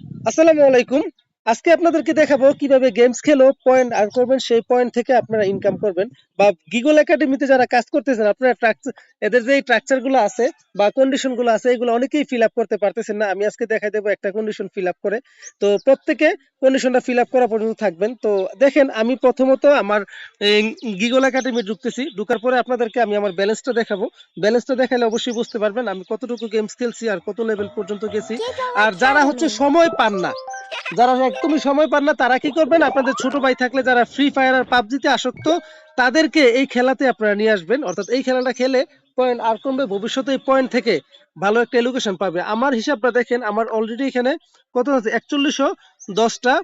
আসসালামু আলাইকুম। আজকে আপনাদেরকে দেখাবো কীভাবে গেমস খেলো পয়েন্ট আর করবেন, সেই পয়েন্ট থেকে আপনারা ইনকাম করবেন বা গিগল একাডেমিতে যারা কাজ করতেছেন, আপনারা এদের যে ট্রাকচারগুলো আছে বা কন্ডিশনগুলো আছে, এগুলো অনেকেই ফিল আপ করতে পারতেছেন না। আমি আজকে দেখাই দেবো একটা কন্ডিশন ফিল আপ করে। তো প্রত্যেকে কন্ডিশনটা ফিল আপ করা পর্যন্ত থাকবেন। তো দেখেন, আমি প্রথমত আমার গিগল একাডেমি ঢুকতেছি। ঢুকার পরে আপনাদেরকে আমি আমার ব্যালেন্সটা দেখাবো। ব্যালেন্সটা দেখালে অবশ্যই বুঝতে পারবেন, আমি কতটুকু গেমস খেলছি আর কত লেভেল পর্যন্ত গেছি। আর যারা হচ্ছে সময় পান না, যারা একদমই সময় পান না, তারা কি করবেন? আপনাদের ছোট ভাই থাকলে যারা ফ্রি ফায়ার আর পাবজিতে আসক্ত, তাদেরকে এই খেলাতে আপনারা নিয়ে আসবেন। অর্থাৎ এই খেলাটা খেলে পয়েন্ট আর কমবে, ভবিষ্যতে এই পয়েন্ট থেকে ভালো একটা এডুকেশন পাবে। আমার হিসাবটা দেখেন, আমার অলরেডি এখানে কত আছে? একচল্লিশশো দশটা,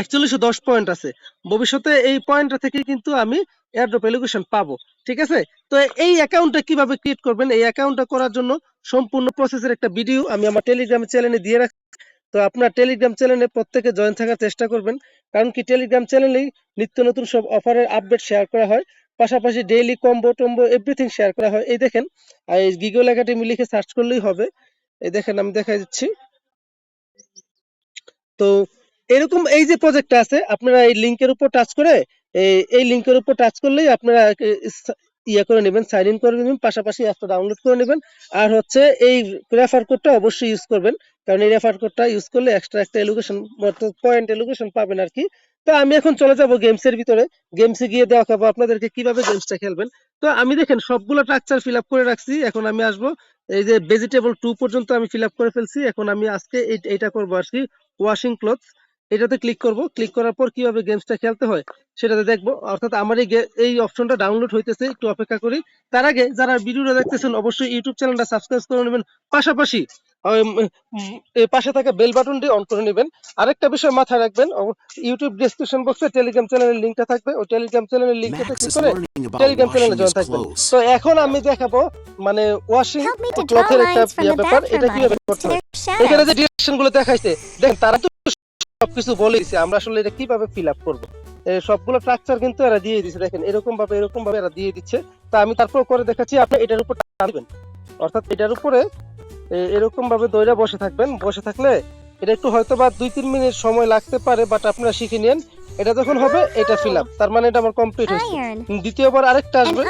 একচল্লিশশো দশ পয়েন্ট আছে। ভবিষ্যতে এই পয়েন্টটা থেকে কিন্তু আমি এয়ারড্রপ এডুকেশন পাবো, ঠিক আছে? তো এই অ্যাকাউন্টটা কীভাবে ক্রিয়েট করবেন? এই অ্যাকাউন্টটা করার জন্য সম্পূর্ণ প্রসেসের একটা ভিডিও আমি আমার টেলিগ্রাম চ্যানেলে দিয়ে রাখছি। তো আপনার টেলিগ্রাম চ্যানেলে প্রত্যেকে জয়েন থাকার চেষ্টা করবেন। কারণ কি টেলিগ্রাম চ্যানেলেই নিত্য নতুন সব অফারের আপডেট শেয়ার করা হয়। পাশাপাশি daily combo tombo everything share করা হয়। এই দেখেন এই গিগল একাডেমি লিখে সার্চ করলেই হবে। এই দেখেন, আমি দেখাই দিচ্ছি। তো এরকম এই যে প্রজেক্টটা আছে, আপনারা এই লিংকের উপর টাচ করে, এই লিংকের উপর টাচ করলেই আপনারা ইয়ে করে নেবেন সাইন ইন করে নেবেন, পাশাপাশি অ্যাপটা ডাউনলোড করে নেবেন। আর হচ্ছে এই রেফার কোডটা অবশ্যই ইউজ করবেন, কারণ এই রেফার কোডটা ইউজ করলে এক্সট্রা একটা এলুকেশন পয়েন্ট এলুকেশন পাবেন আর কি তো আমি এখন চলে যাব গেমসের ভিতরে। গেমসে গিয়ে দেওয়া দেখাবো আপনাদেরকে কীভাবে গেমসটা খেলবেন। তো আমি দেখেন সবগুলো স্ট্রাকচার ফিল আপ করে রাখছি, এখন আমি আসব এই যে ভেজিটেবল টু পর্যন্ত আমি ফিল করে ফেলছি। এখন আমি আজকে এইটা করব আর কি ওয়াশিং ক্লথ এটাতে ক্লিক করব। ক্লিক করার পর কীভাবে গেমসটা খেলতে হয় সেটাতে দেখব। অর্থাৎ আমার এই এই অপশনটা ডাউনলোড হইতেছে, একটু অপেক্ষা করি। তার আগে যারা ভিডিওটা দেখতেছেন, অবশ্যই ইউটিউব চ্যানেলটা সাবস্ক্রাইব করে নেবেন। পাশাপাশি পাশে থাকা বেল বাটনটি অন করে নেবেন। আরেকটা বিষয় মাথায় রাখবেন ইউটিউব ডিসক্রিপশন বক্সে টেলিগ্রাম চ্যানেলের লিংকটা থাকবে। ওই টেলিগ্রাম চ্যানেলের লিংকটা Max ক্লিক করে টেলিগ্রাম চ্যানেলে জয়েন থাকবেন। তো এখন আমি দেখাবো মানে ওয়াশিং ক্লথের একটা ব্যাপার এটা কীভাবে করতে হয়? এখানে যে ডিরেকশনগুলো দেখাইছে দেখেন তারা তো সবকিছু বলে দিছে আমরা আসলে এটা কীভাবে ফিল আপ করব? সবগুলো স্ট্রাকচার কিন্তু এরা দিয়ে দিচ্ছে দেখেন এরকম ভাবে এরকম ভাবে এরা দিয়ে দিচ্ছে। তা আমি তারপর করে দেখাচ্ছি আপনি এটার উপর টানবেন অর্থাৎ এটার উপরে এরকম ভাবে দইরা বসে থাকবেন। বসে থাকলে এটা একটু হয়তো বা দুই তিন মিনিট সময় লাগতে পারে বাট আপনারা শিখে নিন। এটা যখন হবে এটা ফিল আপ তার মানে এটা আমার কমপ্লিট হয়েছে। দ্বিতীয়বার আরেকটা আসবে।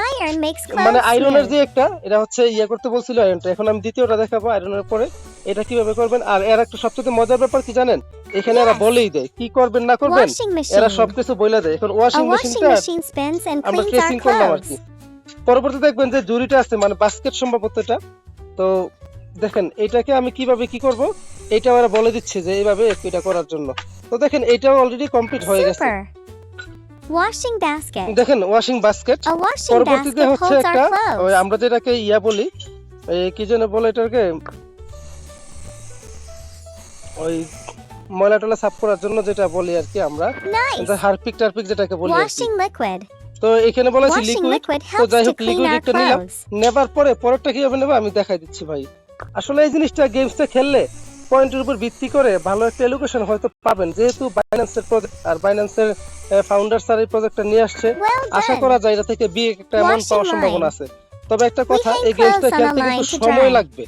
মানে আয়রনের যে একটা এটা হচ্ছে ইয়ে করতে বলছিল আয়রনটা এখন আমি দ্বিতীয়টা দেখাবো আয়রনের পরে এটা কীভাবে করবেন? আর এর একটা সবচেয়ে মজার ব্যাপার কি জানেন? এখানে এরা বলেই দেয় কি করবেন না করবেন এরা সবকিছু বলে দেয়। এখন ওয়াশিং মেশিনটা আমরা ট্রেসিং করলাম আর কি। পরবর্তী দেখবেন যে জুড়িটা আছে মানে বাস্কেট সম্ভবত এটা। তো দেখেন এটাকে আমি কীভাবে কি করব? এটা ওরা বলে দিচ্ছে যে এইভাবে এটা করার জন্য। তো দেখেন এটাও অলরেডি কমপ্লিট হয়ে গেছে. Washing basket. দেখেন ওয়াশিং বাস্কেট পরবর্তীতে হচ্ছে একটা ওই আমরা যেটাকে ইয়া বলি এই কি যেন বলে এটাকে? ওই ময়লা টলা সাফ করার জন্য যেটা বলি আর কি আমরা. হারপিক টারপিক যেটাকে বলি কি। Washing liquid. তো এখানে বলা আছে লিকুইড তো যাই হোক লিকুইড একটা নিলাম। নেবার পরে পরেরটা কীভাবে নেব আমি দেখাই দিচ্ছি ভাই। আসলে এই জিনিসটা গেমসটা খেললে পয়েন্টের উপর ভিত্তি করে ভালো একটা এলোকেশন হয়তো পাবেন। যেহেতু বাইন্যান্সের প্রজেক্ট আর বাইন্যান্সের ফাউন্ডার স্যার এই প্রজেক্টটা নিয়ে আসছে। আশা. করা যায় এটা থেকে বিয়ে একটা অ্যামাউন্ট পাওয়ার সম্ভাবনা আছে। তবে একটা কথা এই গেমসটা খেলতে কিন্তু সময় লাগবে।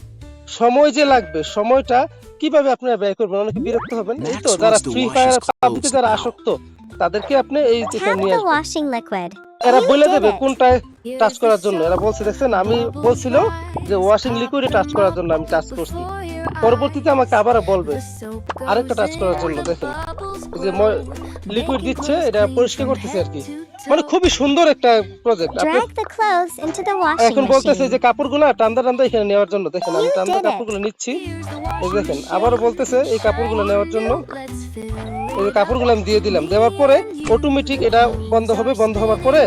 সময় যে লাগবে সময়টা কীভাবে আপনারা ব্যয় করবেন অনেকে বিরক্ত হবেন। এই তো যারা ফ্রি ফায়ার পাবজিতে যারা আসক্ত তাদেরকে আপনি এই যেটা নিয়ে আসবেন. এরা বলে দেবে. কোনটায় টাচ করার জন্য। এরা বলছে দেখছেন আমি বলছিল যে ওয়াশিং লিকুইডে টাচ করার জন্য আমি টাচ করছি। পরবর্তীতে আমাকে আবার বলবে আরেকটা টাচ করার জন্য দেখেন। যে লিকুইড দিচ্ছে এটা পরিষ্কার করতেছে আর কি। মানে খুবই সুন্দর একটা প্রজেক্ট এখন বলতেছে. যে কাপড়গুলো টান্দা টান্দা এখানে নেওয়ার জন্য। দেখেন আমি টান্দা. কাপড়গুলো নিচ্ছি। এই দেখেন আবারও বলতেছে এই কাপড়গুলো নেওয়ার জন্য। এই যে কাপড়গুলো আমি দিয়ে দিলাম। দেওয়ার পরে অটোমেটিক এটা বন্ধ হবে বন্ধ হওয়ার পরে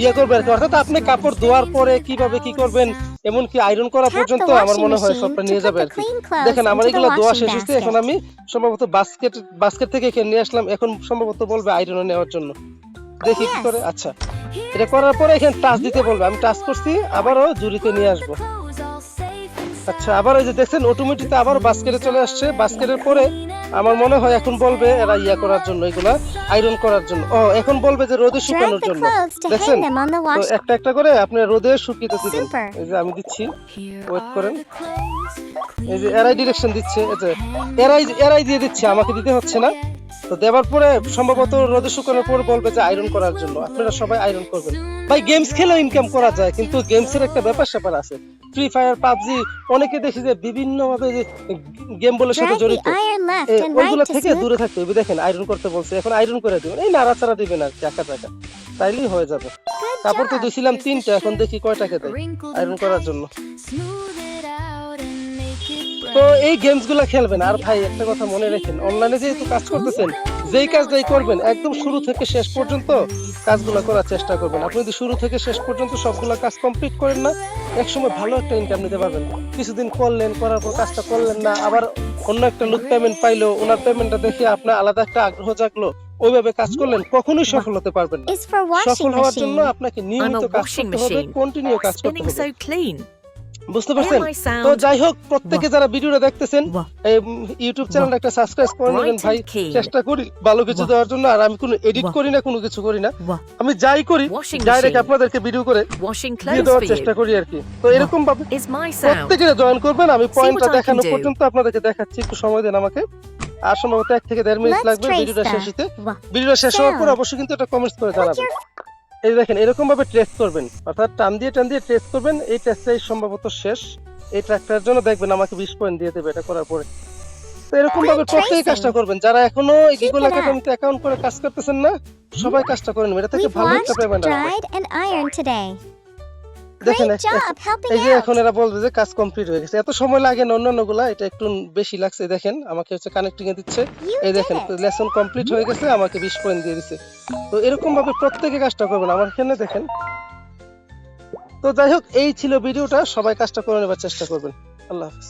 ইয়ে করবে আর কি। অর্থাৎ আপনি কাপড় ধোয়ার পরে কীভাবে কি করবেন এমনকি আয়রন করা পর্যন্ত আমার মনে হয় সবটা নিয়ে যাবে আর কি। দেখেন আমার এগুলো ধোয়া washing শেষ। হয়েছে এখন আমি সম্ভবত বাস্কেট বাস্কেট থেকে এখানে নিয়ে আসলাম। এখন সম্ভবত বলবে আয়রনে নেওয়ার জন্য। দেখি কি করে। আচ্ছা। এটা করার পরে এখানে টাচ দিতে বলবে। আমি টাচ করছি আবারও জুড়িতে নিয়ে আসব। আচ্ছা আবার ওই যে দেখছেন অটোমেটিতে আবার বাস্কেটে চলে আসছে। বাস্কেটের পরে আমার মনে হয় এখন বলবে এরা ইয়া করার জন্য এগুলা আয়রন করার জন্য। ও এখন বলবে যে রোদে শুকানোর জন্য। the তো একটা একটা করে আপনি রোদে শুকিয়ে দিবেন. এই যে আমি দিচ্ছি। ওয়েট করেন। এই যে এরাই ডিরেকশন দিচ্ছে। এই যে এরাই এরাই দিয়ে দিচ্ছে। আমাকে দিতে হচ্ছে না। তো দেওয়ার পরে সম্ভবত রোদে শুকানোর পর বলবে যে আয়রন করার জন্য। আপনারা সবাই আয়রন করবেন। ভাই গেমস খেলে ইনকাম করা যায় কিন্তু গেমসের একটা ব্যাপার স্যাপার আছে। ফ্রি ফায়ার পাবজি অনেকে দেখি যে বিভিন্ন ভাবে যে গেম বলের সাথে জড়িত। ওইগুলো থেকে দূরে থাকতে হবে। দেখেন আয়রন করতে বলছে এখন আয়রন করে দিবেন। এই নাড়াচাড়া দিবেন আর কি একা টাকা তাইলেই হয়ে যাবে। তারপর তো. দিছিলাম তিনটা এখন দেখি কয়টাকে দেয় আয়রন করার জন্য। তো এই গেমসগুলা খেলবেন। আর ভাই একটা কথা মনে রাখেন অনলাইনে যেহেতু কাজ করতেছেন যেই কাজটাই করবেন একদম শুরু থেকে শেষ পর্যন্ত কাজগুলো করার চেষ্টা করবেন। আপনি যদি শুরু থেকে শেষ পর্যন্ত সবগুলা কাজ কমপ্লিট করেন না একসময় ভালো একটা ইনকাম নিতে পারবেন। কিছুদিন করলেন করার পর কাজটা করলেন না আবার অন্য একটা লোক পেমেন্ট পাইলো ওনার পেমেন্টটা দেখে আপনার আলাদা একটা আগ্রহ জাগলো ওইভাবে কাজ করলেন কখনোই সফল হতে পারবেন না। সফল হওয়ার জন্য আপনাকে নিয়মিত কাজ করতে হবে কন্টিনিউ কাজ করতে হবে. বুঝতে পারছেন? তো যাই হোক প্রত্যেকে যারা ভিডিওটা দেখতেছেন এই ইউটিউব চ্যানেলটা একটা সাবস্ক্রাইব করে নেবেন ভাই। চেষ্টা করি ভালো কিছু দেওয়ার জন্য আর আমি কোনো এডিট করি না কোনো কিছু করি না। আমি যাই করি ডাইরেক্ট আপনাদেরকে ভিডিও করে দিয়ে দেওয়ার চেষ্টা করি আর কি। তো এরকম ভাবে প্রত্যেকে জয়েন করবেন আমি পয়েন্টটা দেখানো পর্যন্ত আপনাদেরকে দেখাচ্ছি একটু সময় দেন আমাকে। আর সম্ভবত এক থেকে দেড় মিনিট লাগবে ভিডিওটা শেষ হতে. ভিডিওটা শেষ হওয়ার পর অবশ্যই কিন্তু একটা কমেন্টস করে জানাবেন। এই দেখেন এরকম ভাবে ট্রেস করবেন। অর্থাৎ টান দিয়ে টান দিয়ে ট্রেস করবেন এই ট্রেসটাই সম্ভবত শেষ। এই ট্র্যাক্টরের জন্য দেখবেন আমাকে বিশ পয়েন্ট দিয়ে দেবে এটা করার পরে। তো এরকম ভাবে প্রত্যেকই কাজটা করবেন। যারা এখনও গুগল একাডেমিতে অ্যাকাউন্ট করে। কাজ করতেছেন না সবাই কাজটা করেন এটা থেকে ভালো একটা পেমেন্ট আসবে। দেখেন এই যে এখন এরা বলবে যে কাজ কমপ্লিট হয়ে গেছে। এত সময় লাগে না অন্যান্যগুলা এটা একটু বেশি লাগছে দেখেন আমাকে হচ্ছে কানেক্টিং এ দিচ্ছে। এই দেখেন লেসন কমপ্লিট হয়ে গেছে আমাকে বিশ পয়েন্ট দিয়ে তো এরকম ভাবে প্রত্যেকে কাজটা করবেন আমার এখানে দেখেন। তো যাই হোক এই ছিল ভিডিওটা। সবাই কাজটা করে নেবার চেষ্টা করবেন। আল্লাহ হাফেজ।